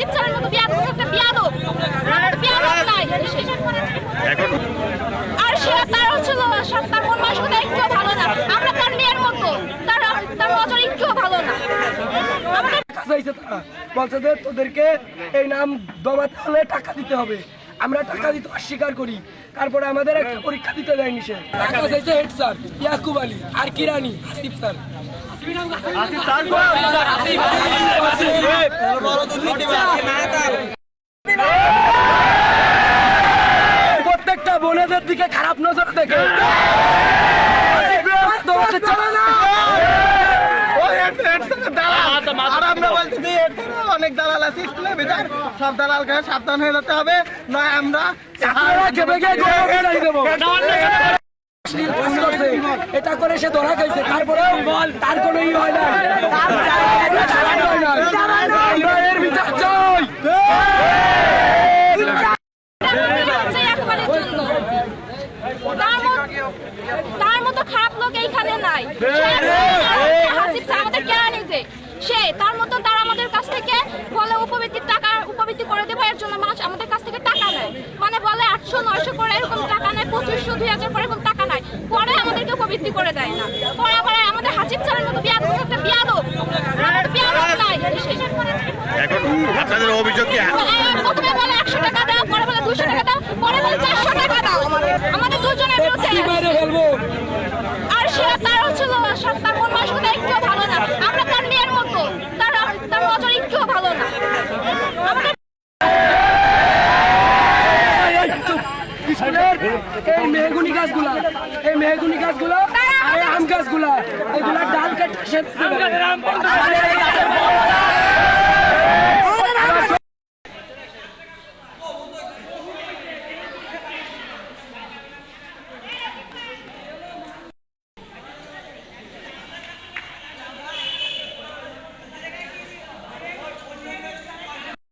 হাসিব স্যারের মতো বিয়াদব একটা বিয়াদব বিয়াদব নাই। আর সে তার হচ্ছিল তার মন মানসিকতা একটু ভালো না। আমরা তার মেয়ের মতো। তার তার নজর একটু ভালো না। চাইছে তারা। বলছে যে তোদেরকে এই নাম দমাতে হলে টাকা দিতে হবে। আমরা টাকা দিতে অস্বীকার করি। তারপরে আমাদের একটা পরীক্ষা দিতে দেয়নি সে। টাকা চাইছে হেড স্যার ইয়াকুব আলী আর কিরানি আসিফ স্যার? প্রত্যেকটা বোনেদের দিকে খারাপ নজর দেখে। অনেক দালাল আছে সব দালালকে সাবধান হয়ে যেতে হবে নয় আমরা। এটা করে সে ধরা খাইছে। তারপরেও তার কোনো ই হয় না তার চাকরি হয় না। আমরা এর বিচার চাই হচ্ছে একবারের জন্য তার মত- তার মতো খারাপ লোক এইখানে নাই। আমাদের কেনা নিজে সে তার মতো তার আমাদের কাছ থেকে বলে উপবৃত্তির টাকা উপবৃত্তি করে দেবো এর জন্য মাস আমাদের কাছ থেকে টাকা নেয়। মানে বলে আটশো নয়শো করে এরকম টাকা নেয় পঁচিশশো দুই হাজার করে এরকম টাকা নেয়। পরে আমাদেরকে উপবৃত্তি করে দেয় না। পরে আবার আমাদের হাসিব স্যারের মতো বিয়াদব একটা বিয়াদব। বিয়াদব নাই। এখন আপনাদের অভিযোগ কি? আমাদের এই মেহগুনি গাছগুলা এই মেহগুনি গাছগুলা আর আম গাছগুলা এগুলা ডাল কেটে